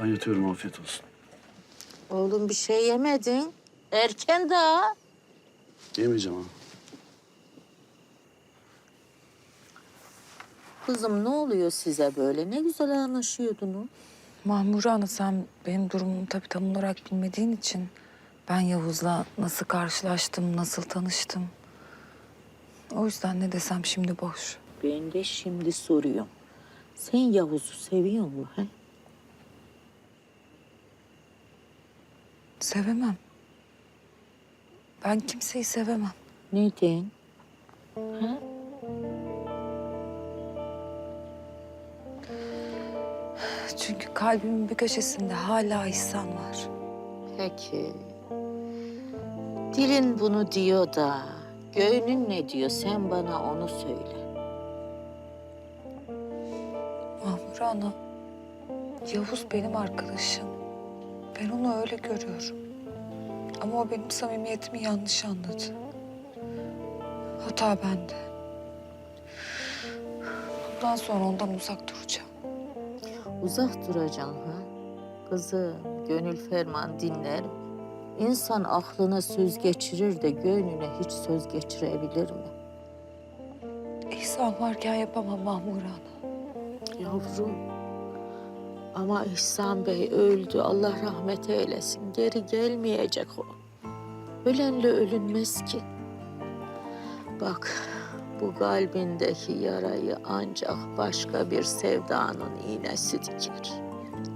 Ben yatıyorum afiyet olsun. Oğlum bir şey yemedin. Erken daha. Yemeyeceğim ha. Kızım ne oluyor size böyle? Ne güzel anlaşıyordunuz. Mahmure Ana sen benim durumumu tabii tam olarak bilmediğin için... ...ben Yavuz'la nasıl karşılaştım, nasıl tanıştım... ...o yüzden ne desem şimdi boş. Ben de şimdi soruyorum. Sen Yavuz'u seviyor musun? He? Sevemem. Ben kimseyi sevemem. Neden? Çünkü kalbimin bir köşesinde hala İhsan var. Peki. Dilin bunu diyor da göğünün ne diyor? Sen bana onu söyle. Mahmure Ana, Yavuz benim arkadaşım. Ben onu öyle görüyorum. Ama o benim samimiyetimi yanlış anladı. Hata bende. Bundan sonra ondan uzak duracağım. Uzak duracaksın ha? Kızım, gönül ferman dinler mi? İnsan aklına söz geçirir de gönlüne hiç söz geçirebilir mi? İhsan varken yapamam Mahmure Ana. Yavrum. Ama İhsan Bey öldü. Allah rahmet eylesin. Geri gelmeyecek o. Ölenle ölünmez ki. Bak bu kalbindeki yarayı ancak başka bir sevdanın iğnesi diker.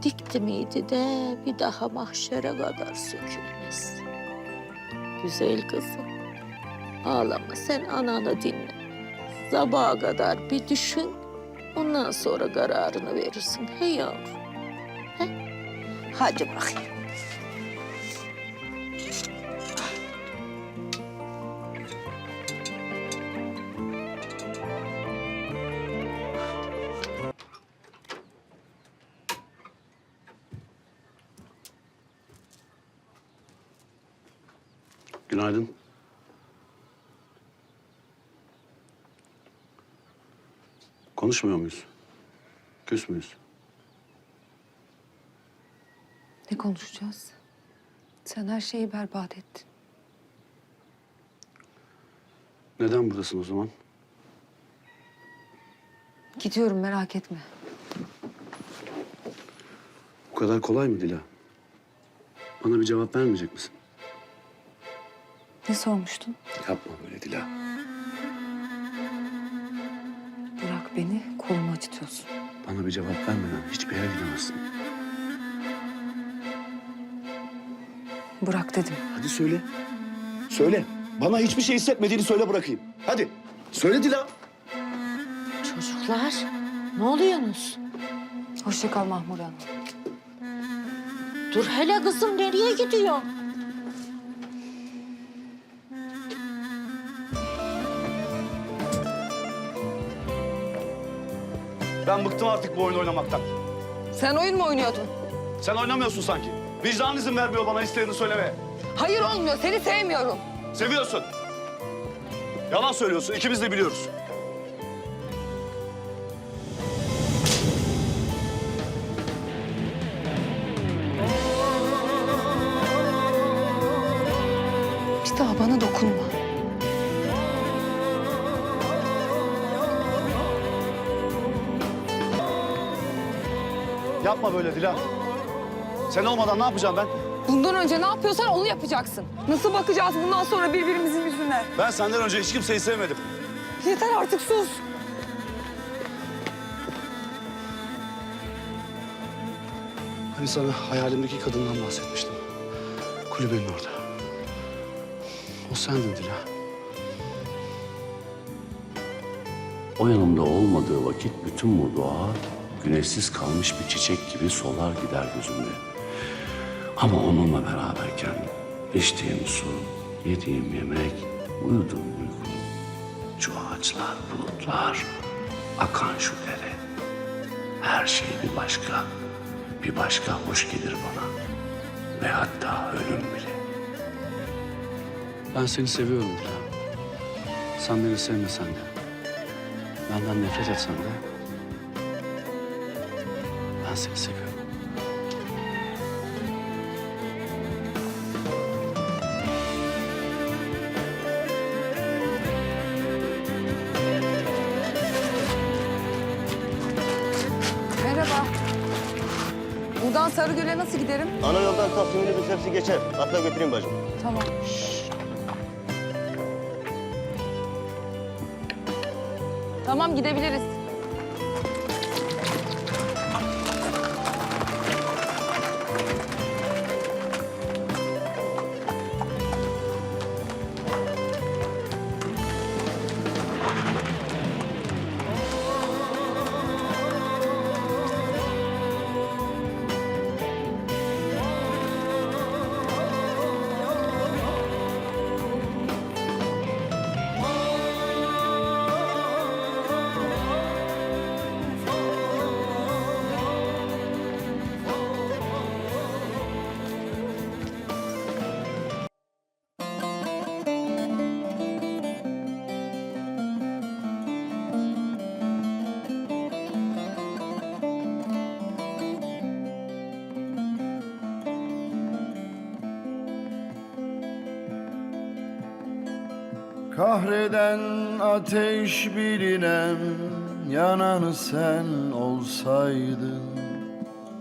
Dikti miydi de bir daha mahşere kadar sökülmez. Güzel kızım. Ağlama sen ananı dinle. Sabaha kadar bir düşün. Ondan sonra kararını verirsin. He yavrum. Hadi bakayım. Günaydın. Konuşmuyor muyuz? Küs müyüz? Ne konuşacağız? Sen her şeyi berbat ettin. Neden buradasın o zaman? Gidiyorum merak etme. Bu kadar kolay mı Dila? Bana bir cevap vermeyecek misin? Ne sormuştun? Yapma böyle Dila. Bırak beni, kolumu acıtıyorsun. Bana bir cevap vermeden hiçbir yere gidemezsin. Bırak dedim. Hadi söyle. Söyle. Bana hiçbir şey hissetmediğini söyle bırakayım. Hadi. Söyle Dila. Çocuklar ne oluyorsunuz? Hoşça kal Mahmure Hanım. Dur hele kızım nereye gidiyorsun? Ben bıktım artık bu oyun oynamaktan. Sen oyun mu oynuyordun? Sen oynamıyorsun sanki. Vicdan izin vermiyor bana istediğini söylemeye. Hayır olmuyor, seni sevmiyorum. Seviyorsun. Yalan söylüyorsun. İkimiz de biliyoruz. Bir daha bana dokunma. Yapma böyle Dilan. Sen olmadan ne yapacağım ben? Bundan önce ne yapıyorsan onu yapacaksın. Nasıl bakacağız bundan sonra birbirimizin yüzüne? Ben senden önce hiç kimseyi sevmedim. Yeter artık sus. Hani sana hayalimdeki kadından bahsetmiştim. Kulübenin orada. O sendin Dila. O yanımda olmadığı vakit bütün bu doğa güneşsiz kalmış bir çiçek gibi solar gider gözümde. Ama onunla beraberken içtiğim su, yediğim yemek, uyuduğum uyku, şu ağaçlar, bulutlar, akan şu dere. Her şey bir başka, bir başka hoş gelir bana. Ve hatta ölüm bile. Ben seni seviyorum Dila. Sen beni sevmesen de, benden nefret etsen de ben seni seviyorum. Sarıgöl'e nasıl giderim? Ana yoldan Taksim minibüs hepsi geçer. Atla götüreyim bacım. Tamam. Tamam gidebiliriz. Kahreden ateş bilinem Yananı sen olsaydın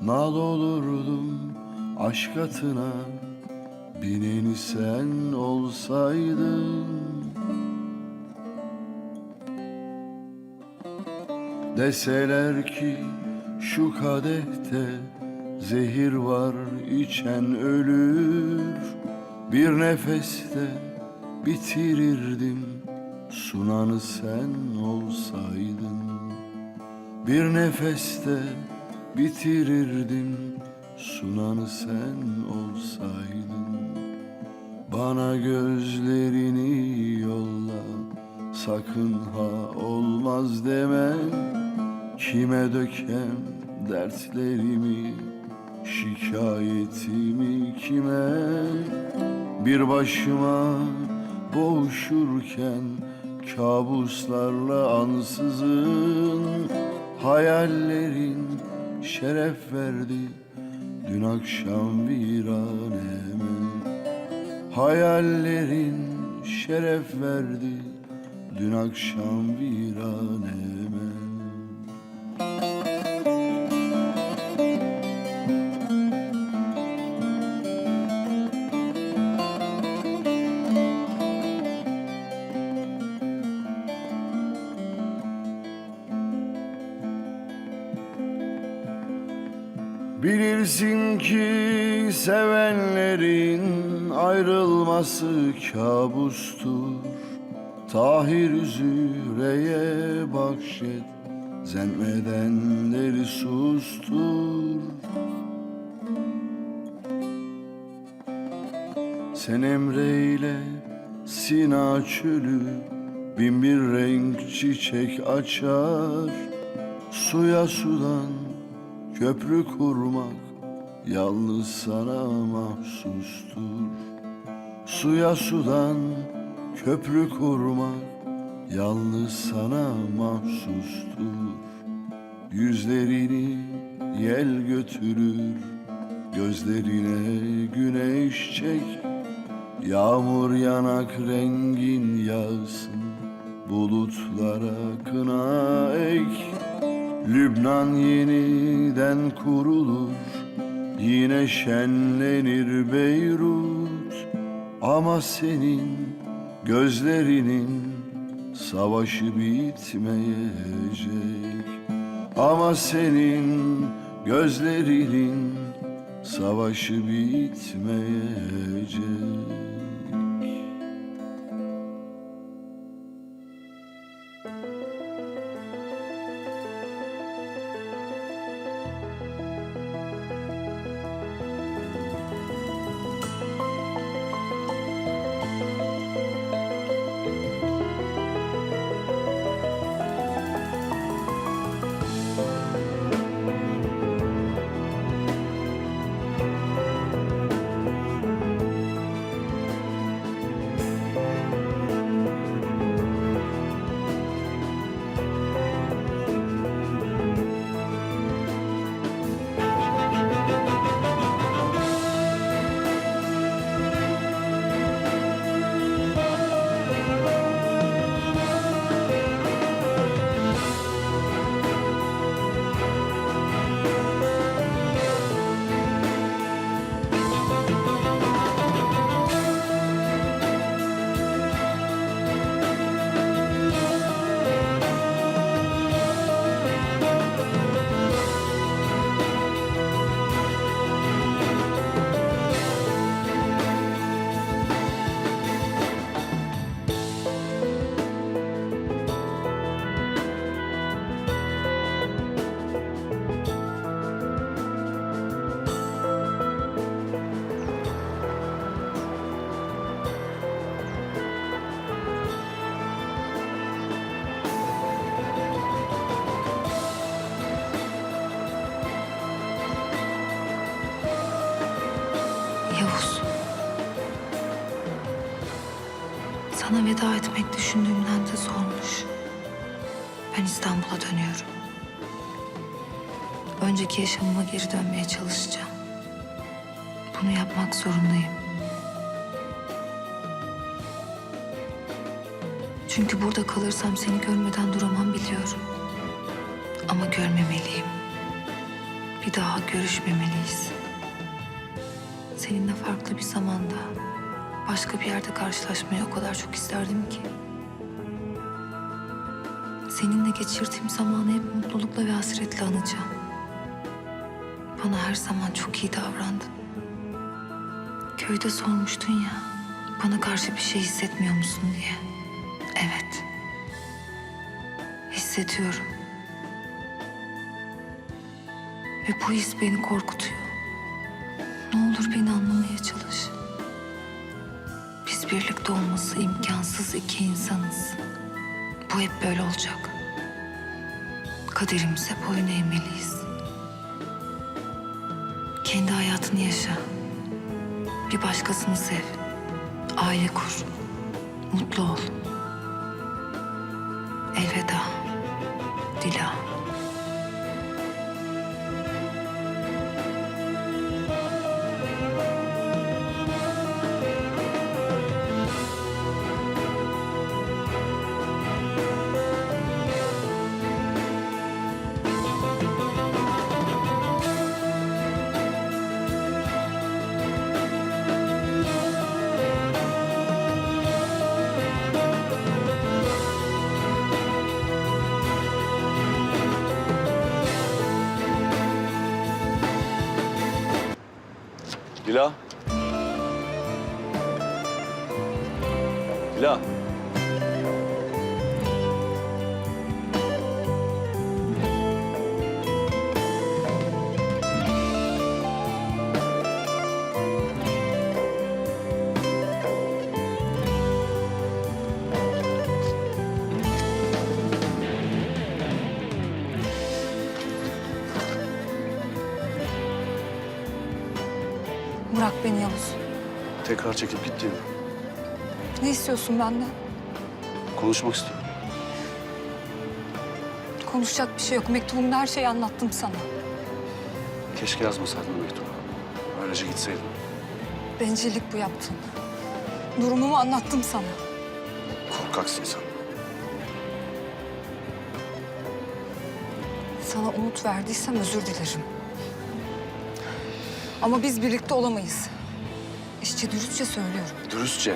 Nal olurdum aşk atına Bineni sen olsaydın. Deseler ki şu kadehte Zehir var içen ölür. Bir nefeste bitirirdim. Sunanı sen olsaydın. Bir nefeste bitirirdim. Sunanı sen olsaydın. Bana gözlerini yolla. Sakın ha olmaz deme. Kime dökem dertlerimi Şikayetimi kime? Bir başıma boğuşurken Kabuslarla ansızın Hayallerin şeref verdi. Dün akşam viraneme Hayallerin şeref verdi. Dün akşam viraneme ayrılması kabustur. Tahir Züre'ye bahşet. Zenmedenleri sustur. Sen emreyle Sina çölü Bin bir renk çiçek açar. Suya sudan köprü kurmak Yalnız sana mahsustur Suya sudan köprü kurmak Yalnız sana mahsustur. Yüzlerini yel götürür Gözlerine güneş çek. Yağmur yanak rengin yağsın Bulutlara kına ek. Lübnan yeniden kurulur Yine şenlenir Beyrut Ama senin gözlerinin Savaşı bitmeyecek. Ama senin gözlerinin Savaşı bitmeyecek Sana veda etmek düşündüğümden de zormuş. Ben İstanbul'a dönüyorum. Önceki yaşamıma geri dönmeye çalışacağım. Bunu yapmak zorundayım. Çünkü burada kalırsam seni görmeden duramam biliyorum. Ama görmemeliyim. Bir daha görüşmemeliyiz. Seninle farklı bir zamanda, başka bir yerde karşılaşmayı o kadar çok isterdim ki. Seninle geçirdiğim zamanı hep mutlulukla ve hasretle anacağım. Bana her zaman çok iyi davrandın. Köyde sormuştun ya, bana karşı bir şey hissetmiyor musun diye. Evet. Hissediyorum. Ve bu his beni korkutuyor. Ne olur beni anlamaya çalış. Birlikte olması imkansız iki insanız. Bu hep böyle olacak. Kaderimize boyun eğmeliyiz. Kendi hayatını yaşa. Bir başkasını sev. Aile kur. Mutlu ol. Elveda. Dila. Bırak beni Yavuz. Tekrar çekip gittiğim. Ne istiyorsun benden? Konuşmak istiyorum. Konuşacak bir şey yok. Mektubumda her şeyi anlattım sana. Keşke yazmasaydın mektubu. Öylece gitseydin. Bencillik bu yaptın. Durumumu anlattım sana. Korkaksın sen. Sana umut verdiysem özür dilerim. Ama biz birlikte olamayız. İşçi dürüstçe söylüyorum. Dürüstçe.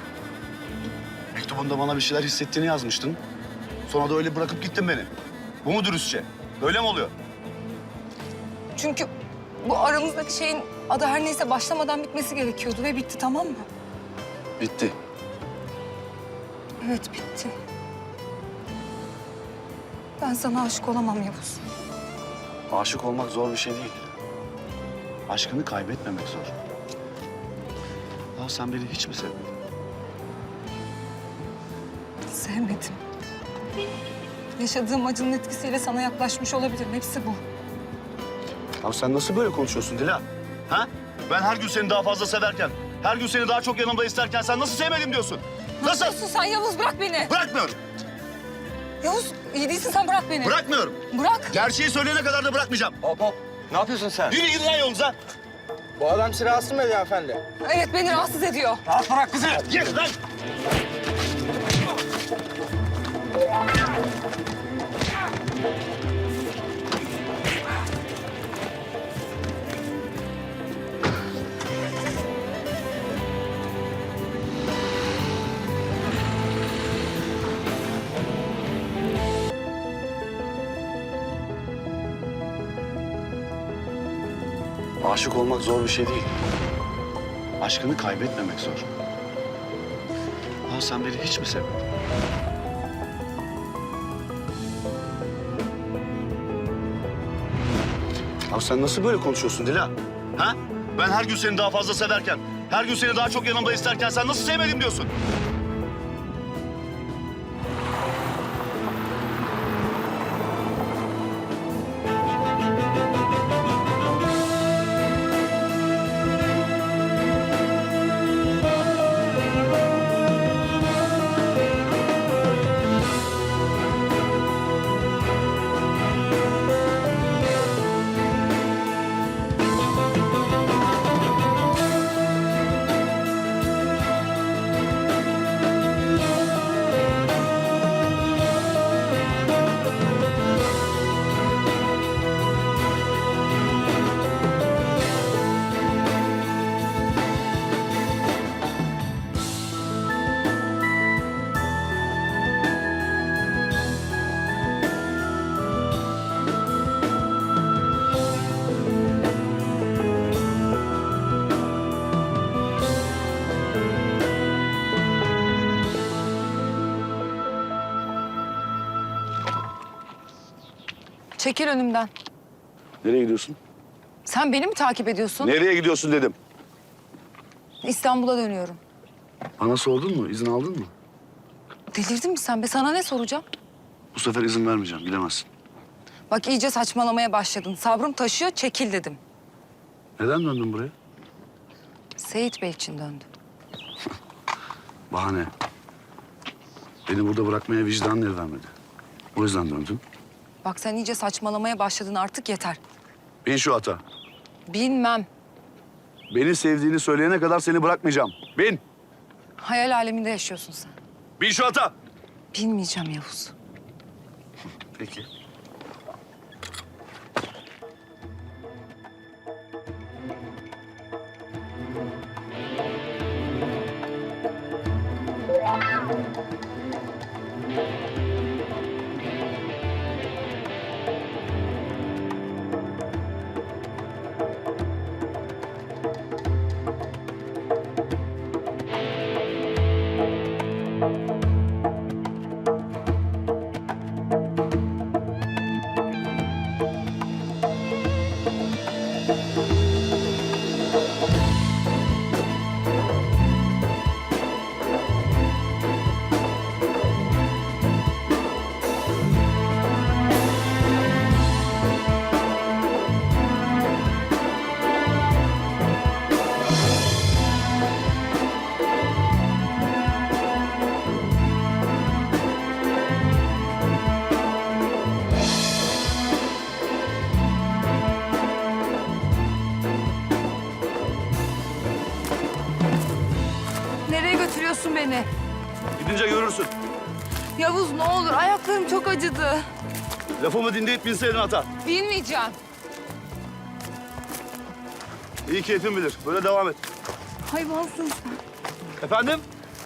Mektubunda bana bir şeyler hissettiğini yazmıştın. Sonra da öyle bırakıp gittin beni. Bu mu dürüstçe? Böyle mi oluyor? Çünkü bu aramızdaki şeyin adı her neyse başlamadan bitmesi gerekiyordu ve bitti tamam mı? Bitti. Evet bitti. Ben sana aşık olamam Yavuz. Aşık olmak zor bir şey değil. Aşkını kaybetmemek zor. Ya sen beni hiç mi sevmedin? Sevmedim. Yaşadığım acının etkisiyle sana yaklaşmış olabilirim. Hepsi bu. Ya sen nasıl böyle konuşuyorsun Dila? Ha? Ben her gün seni daha fazla severken, her gün seni daha çok yanımda isterken sen nasıl sevmedim diyorsun? Nasıl? Nasılsın sen Yavuz? Bırak beni. Bırakmıyorum. Yavuz iyi değilsin sen bırak beni. Bırakmıyorum. Bırak. Gerçeği söyleyene kadar da bırakmayacağım. Hop hop. Ne yapıyorsun sen? Yürü gidin lan yolunuza. Bu adam sizi rahatsız mı ediyor hanımefendi? Evet beni rahatsız ediyor. Rahat bırak kızı. Git lan. Aşık olmak zor bir şey değil. Aşkını kaybetmemek zor. Ya sen beni hiç mi sevmedin? Ya sen nasıl böyle konuşuyorsun Dila? Ha? Ben her gün seni daha fazla severken, her gün seni daha çok yanımda isterken sen nasıl sevmedim diyorsun? Çekil önümden. Nereye gidiyorsun? Sen beni mi takip ediyorsun? Nereye gidiyorsun dedim. İstanbul'a dönüyorum. Bana sordun mu? İzin aldın mı? Delirdin mi sen be? Sana ne soracağım? Bu sefer izin vermeyeceğim. Gidemezsin. Bak iyice saçmalamaya başladın. Sabrım taşıyor, çekil dedim. Neden döndün buraya? Seyit Bey için döndüm. Bahane. Beni burada bırakmaya vicdanın el vermedi. O yüzden döndüm. Bak sen iyice saçmalamaya başladın artık yeter. Bin şu ata. Bilmem. Beni sevdiğini söyleyene kadar seni bırakmayacağım. Bin. Hayal aleminde yaşıyorsun sen. Bin şu ata. Bilmeyeceğim Yavuz. Peki. Thank you. Yavuz ne olur ayaklarım çok acıdı. Lafımı dinleyip binseydin ata. Bilmeyeceğim. İyi keyfin bilir. Böyle devam et. Hayvansın sen. Efendim?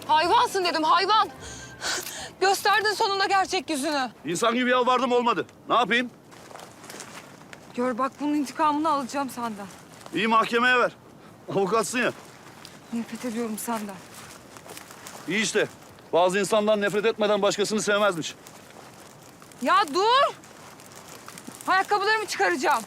Hayvansın dedim hayvan. Gösterdin sonunda gerçek yüzünü. İnsan gibi yalvardım olmadı. Ne yapayım? Gör bak bunun intikamını alacağım senden. İyi mahkemeye ver. Avukatsın ya. Nefret ediyorum senden. İyi işte. Bazı insandan nefret etmeden başkasını sevmezmiş. Ya dur! Ayakkabılarımı çıkaracağım.